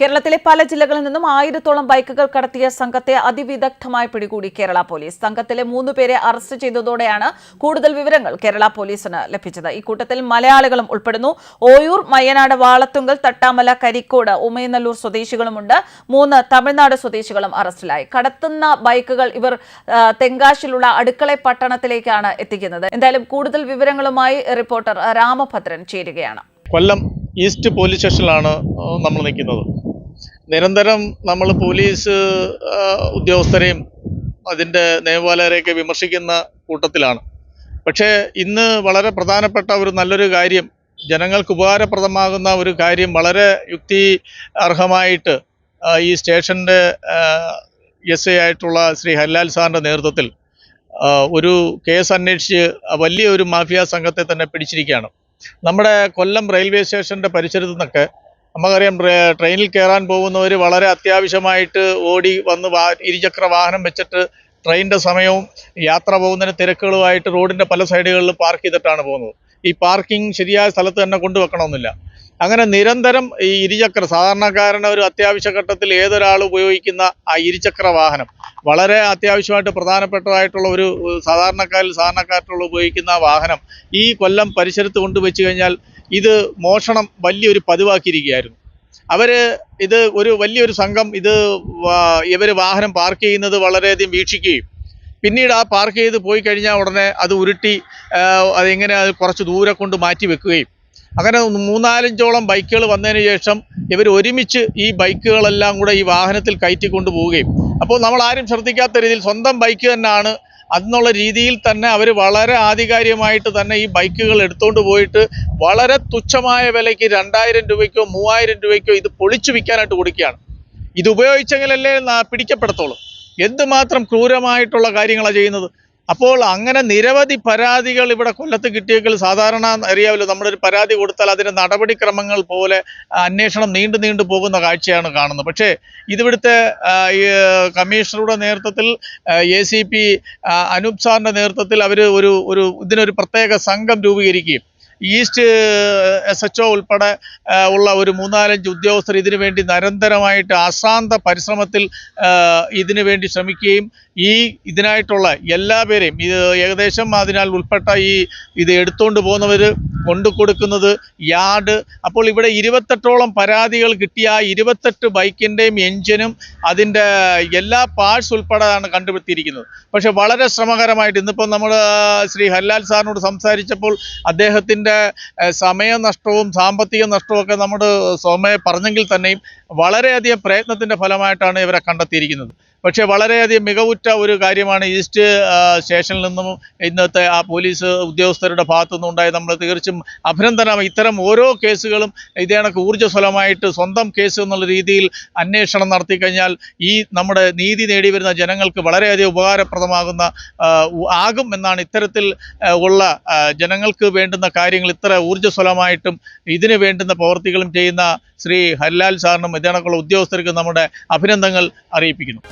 കേരളത്തിലെ പല ജില്ലകളിൽ നിന്നും ആയിരത്തോളം ബൈക്കുകൾ കടത്തിയ സംഘത്തെ അതിവിദഗ്ധമായി പിടികൂടി കേരള പോലീസ്. സംഘത്തിലെ മൂന്ന് പേരെ അറസ്റ്റ് ചെയ്തതോടെയാണ് കൂടുതൽ വിവരങ്ങൾ കേരള പോലീസിന് ലഭിച്ചത്. ഇക്കൂട്ടത്തിൽ മലയാളികളും ഉൾപ്പെടുന്നു. ഓയൂർ മയ്യനാട് വാളത്തുങ്കൽ തട്ടാമല കരിക്കോട് ഉമയനല്ലൂർ സ്വദേശികളുമുണ്ട്. മൂന്ന് തമിഴ്നാട് സ്വദേശികളും അറസ്റ്റിലായി. കടത്തുന്ന ബൈക്കുകൾ ഇവർ തെങ്കാശിലുള്ള അടുക്കള പട്ടണത്തിലേക്കാണ് എത്തിക്കുന്നത്. എന്തായാലും കൂടുതൽ വിവരങ്ങളുമായി റിപ്പോർട്ടർ രാമഭദ്രൻ ചേരുകയാണ്. കൊല്ലം ഈസ്റ്റ് പോലീസ് സ്റ്റേഷനിലാണ് നമ്മൾ നിൽക്കുന്നത്. നിരന്തരം നമ്മൾ പോലീസ് ഉദ്യോഗസ്ഥരെയും അതിന്റെ നിയമപാലകരെയൊക്കെ വിമർശിക്കുന്ന കൂട്ടത്തിലാണ്. പക്ഷേ ഇന്ന് വളരെ പ്രധാനപ്പെട്ട ഒരു നല്ലൊരു കാര്യം ജനങ്ങൾക്ക് ഉപകാരപ്രദമാകുന്ന ഒരു കാര്യം വളരെ യുക്തി അർഹമായിട്ട് ഈ സ്റ്റേഷന്റെ എസ് ഐ ആയിട്ടുള്ള ശ്രീ ഹല്ലാൽ സാറിന്റെ നേതൃത്വത്തിൽ ഒരു കേസ് അന്വേഷിച്ച് വലിയ ഒരു മാഫിയ സംഘത്തെ തന്നെ പിടിച്ചിരിക്കുകയാണ്. നമ്മുടെ കൊല്ലം റെയിൽവേ സ്റ്റേഷന്റെ പരിസരത്തു നിന്നൊക്കെ നമുക്കറിയാം ട്രെയിനിൽ കയറാൻ പോകുന്നവർ വളരെ അത്യാവശ്യമായിട്ട് ഓടി വന്ന് വാ ഇരുചക്ര വാഹനം വെച്ചിട്ട് ട്രെയിനിന്റെ സമയവും യാത്ര പോകുന്നതിന് തിരക്കുകളുമായിട്ട് റോഡിന്റെ പല സൈഡുകളിൽ പാർക്ക് ചെയ്തിട്ടാണ് പോകുന്നത്. ഈ പാർക്കിംഗ് ശരിയായ സ്ഥലത്ത് തന്നെ കൊണ്ടുവെക്കണമെന്നില്ല. അങ്ങനെ നിരന്തരം ഈ ഇരുചക്ര സാധാരണക്കാരന് ഒരു അത്യാവശ്യ ഘട്ടത്തിൽ ഏതൊരാൾ ഉപയോഗിക്കുന്ന ആ ഇരുചക്ര വാഹനം വളരെ അത്യാവശ്യമായിട്ട് പ്രധാനപ്പെട്ടതായിട്ടുള്ള ഒരു സാധാരണക്കാരിൽ സാധാരണക്കാരുള്ള ഉപയോഗിക്കുന്ന വാഹനം ഈ കൊല്ലം പരിസരത്ത് കൊണ്ടുവച്ച് കഴിഞ്ഞാൽ ഇത് മോഷണം വലിയൊരു പതിവാക്കിയിരിക്കുകയായിരുന്നു. അവർ ഇത് ഒരു വലിയൊരു സംഘം ഇത് ഇവർ വാഹനം പാർക്ക് ചെയ്യുന്നത് വളരെയധികം വീക്ഷിക്കുകയും പിന്നീട് ആ പാർക്ക് ചെയ്ത് പോയി കഴിഞ്ഞാൽ ഉടനെ അത് ഉരുട്ടി അതെങ്ങനെ അത് കുറച്ച് ദൂരെ കൊണ്ട് മാറ്റി വെക്കുകയും അങ്ങനെ മൂന്നാലഞ്ചോളം ബൈക്കുകൾ വന്നതിന് ശേഷം ഇവർ ഒരുമിച്ച് ഈ ബൈക്കുകളെല്ലാം കൂടെ ഈ വാഹനത്തിൽ കയറ്റി പോവുകയും അപ്പോൾ നമ്മൾ ആരും ശ്രദ്ധിക്കാത്ത രീതിയിൽ സ്വന്തം ബൈക്ക് തന്നെയാണ് അന്നുള്ള രീതിയിൽ തന്നെ അവർ വളരെ ആധികാരികമായിട്ട് തന്നെ ഈ ബൈക്കുകൾ എടുത്തുകൊണ്ട് പോയിട്ട് വളരെ തുച്ഛമായ വിലയ്ക്ക് രണ്ടായിരം രൂപയ്ക്കോ മൂവായിരം രൂപയ്ക്കോ ഇത് പൊളിച്ചു വിൽക്കാനായിട്ട് കൊടുക്കുകയാണ്. ഇത് ഉപയോഗിച്ചെങ്കിലല്ലേ പിടിക്കപ്പെടത്തുള്ളൂ. എന്തുമാത്രം ക്രൂരമായിട്ടുള്ള കാര്യങ്ങളാണ് ചെയ്യുന്നത്? അപ്പോൾ അങ്ങനെ നിരവധി പരാതികൾ ഇവിടെ കൊല്ലത്ത് കിട്ടിയെങ്കിൽ സാധാരണ അറിയാമല്ലോ നമ്മളൊരു പരാതി കൊടുത്താൽ അതിന്റെ നടപടിക്രമങ്ങൾ പോലെ അന്വേഷണം നീണ്ടു നീണ്ടു പോകുന്ന കാഴ്ചയാണ് കാണുന്നത്. പക്ഷേ ഇതിവിടുത്തെ കമ്മീഷണറുടെ നേതൃത്വത്തിൽ എ സി പി അനൂപ് സാറിന്റെ നേതൃത്വത്തിൽ അവർ ഒരു ഒരു ഇതിനൊരു പ്രത്യേക സംഘം രൂപീകരിക്കുകയും ഈസ്റ്റ് എസ് എച്ച് ഒ ഉൾപ്പെടെ ഉള്ള ഒരു മൂന്നാലഞ്ച് ഉദ്യോഗസ്ഥർ ഇതിനു വേണ്ടി നിരന്തരമായിട്ട് അശ്രാന്ത പരിശ്രമത്തിൽ ഇതിനു വേണ്ടി ശ്രമിക്കുകയും ഈ ഇതിനായിട്ടുള്ള എല്ലാ പേരെയും ഇത് ഏകദേശം അതിനാൽ ഉൾപ്പെട്ട ഈ ഇത് എടുത്തുകൊണ്ട് പോകുന്നവർ കൊണ്ടു കൊടുക്കുന്നത് യാർഡ്. അപ്പോൾ ഇവിടെ ഇരുപത്തെട്ടോളം പരാതികൾ കിട്ടിയ ആ ഇരുപത്തെട്ട് ബൈക്കിന്റെയും എഞ്ചിനും അതിന്റെ എല്ലാ പാർട്സ് ഉൾപ്പെടെയാണ് കണ്ടുപിടുത്തിയിരിക്കുന്നത് പക്ഷെ വളരെ ശ്രമകരമായിട്ട് ഇന്നിപ്പോൾ നമ്മൾ ശ്രീ ഹല്ലാൽ സാറിനോട് സംസാരിച്ചപ്പോൾ അദ്ദേഹത്തിന്റെ സമയനഷ്ടവും സാമ്പത്തിക നഷ്ടവും ഒക്കെ നമ്മുടെ സോമയെ പറഞ്ഞെങ്കിൽ തന്നെയും വളരെയധികം പ്രയത്നത്തിന്റെ ഫലമായിട്ടാണ് ഇവരെ കണ്ടെത്തിയിരിക്കുന്നത്. പക്ഷേ വളരെയധികം മികവുറ്റ ഒരു കാര്യമാണ് ഈസ്റ്റ് സ്റ്റേഷനിൽ നിന്നും ഇന്നത്തെ ആ പോലീസ് ഉദ്യോഗസ്ഥരുടെ ഭാഗത്തു നിന്നുണ്ടായി നമ്മൾ തീർച്ചയായും അഭിനന്ദനം. ഇത്തരം ഓരോ കേസുകളും ഇതേ കണക്ക് ഊർജസ്വലമായിട്ട് സ്വന്തം കേസ് എന്നുള്ള രീതിയിൽ അന്വേഷണം നടത്തി കഴിഞ്ഞാൽ ഈ നമ്മുടെ നീതി നേടി വരുന്ന ജനങ്ങൾക്ക് വളരെയധികം ഉപകാരപ്രദമാകുന്ന ആകും എന്നാണ് ഇത്തരത്തിൽ ഉള്ള ജനങ്ങൾക്ക് വേണ്ടുന്ന കാര്യങ്ങൾ ഇത്ര ഊർജസ്വലമായിട്ടും ഇതിന് വേണ്ടുന്ന പ്രവർത്തികളും ചെയ്യുന്ന ശ്രീ ഹല്ലാൽ സാറിനും ഇതേ ഉദ്യോഗസ്ഥർക്കും ഉദ്യോഗസ്ഥർക്ക് നമ്മുടെ അഭിനന്ദനങ്ങൾ അറിയിപ്പിക്കുന്നു.